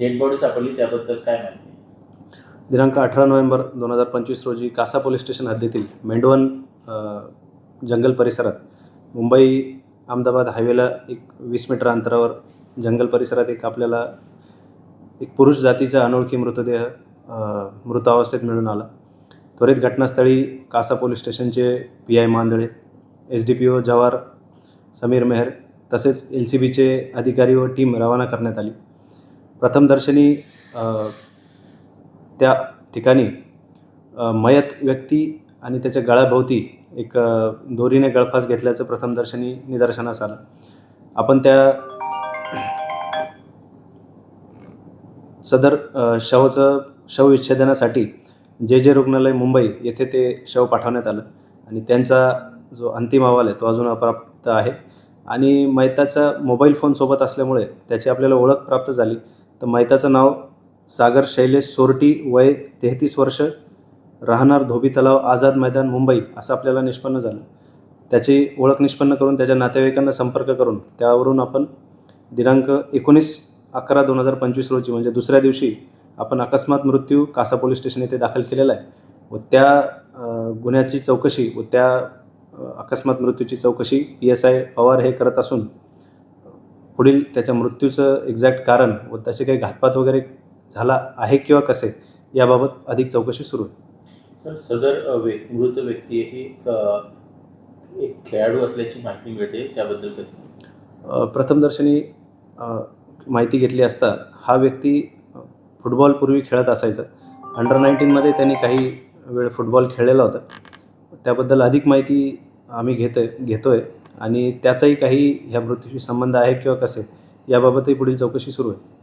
Dead body सापडली त्याबद्दल काय माहिती? दिनांक अठरा नोव्हेंबर दोन हजार पंचवीस रोजी कासा पोलीस स्टेशन हद्दीतील मेंढवन जंगल परिसरात मुंबई अहमदाबाद हायवेला एक वीस मीटर अंतरावर जंगल परिसरात एक आपल्याला एक पुरुष जातीचा अनोळखी मृतदेह मृत अवस्थेत मिळून आला. त्वरित घटनास्थळी कासा पोलीस स्टेशनचे P I Mandale S D P O Jawhar Sameer Mehar तसेच एल सी बीचे अधिकारी व टीम रवाना करण्यात आली. प्रथमदर्शनी त्या ठिकाणी मयत व्यक्ती आणि त्याच्या गळ्याभोवती एक दोरीने गळफास घेतल्याचं प्रथमदर्शनी निदर्शनास आलं. आपण त्या सदर शवचं शवविच्छेदनासाठी जे जे रुग्णालय मुंबई येथे ते शव पाठवण्यात आलं आणि त्यांचा जो अंतिम अहवाल आहे तो अजून अप्राप्त आहे. आणि मैताचा मोबाईल फोन सोबत असल्यामुळे त्याची आपल्याला ओळख प्राप्त झाली. तर मैताचं नाव सागर शैलेश सोरटी वय तेहतीस वर्ष राहणार धोबी तलाव आझाद मैदान मुंबई असं आपल्याला निष्पन्न झालं. त्याची ओळख निष्पन्न करून त्याच्या नातेवाईकांना संपर्क करून त्यावरून आपण दिनांक एकोणीस अकरा दोन हजार पंचवीस रोजी म्हणजे दुसऱ्या दिवशी आपण अकस्मात मृत्यू कासा पोलीस स्टेशन येथे दाखल केलेला आहे. व त्या गुन्ह्याची चौकशी व त्या अकस्मात मृत्यूची चौकशी पी एस आय पवार हे करत असून पुढील त्याच्या मृत्यूचं एक्झॅक्ट कारण व तसे काही घातपात वगैरे झाला आहे किंवा कसे याबाबत अधिक चौकशी सुरू आहे. सर सदर अ, व्य- मृत व्यक्ती ही एक खेळाडू असल्याची माहिती मिळते त्याबद्दल कसं? प्रथमदर्शनी माहिती घेतली असता हा व्यक्ती अ, फुटबॉल पूर्वी खेळत असायचा. अंडर नाईन्टीनमध्ये त्यांनी काही वेळ फुटबॉल खेळलेला होता. त्याबद्दल अधिक माहिती आम्ही घेतोय घेतोय. आणि त्याचाही काही ह्या मृत्यूशी संबंध आहे किंवा कसे? याबाबतही पुढील चौकशी सुरू आहे.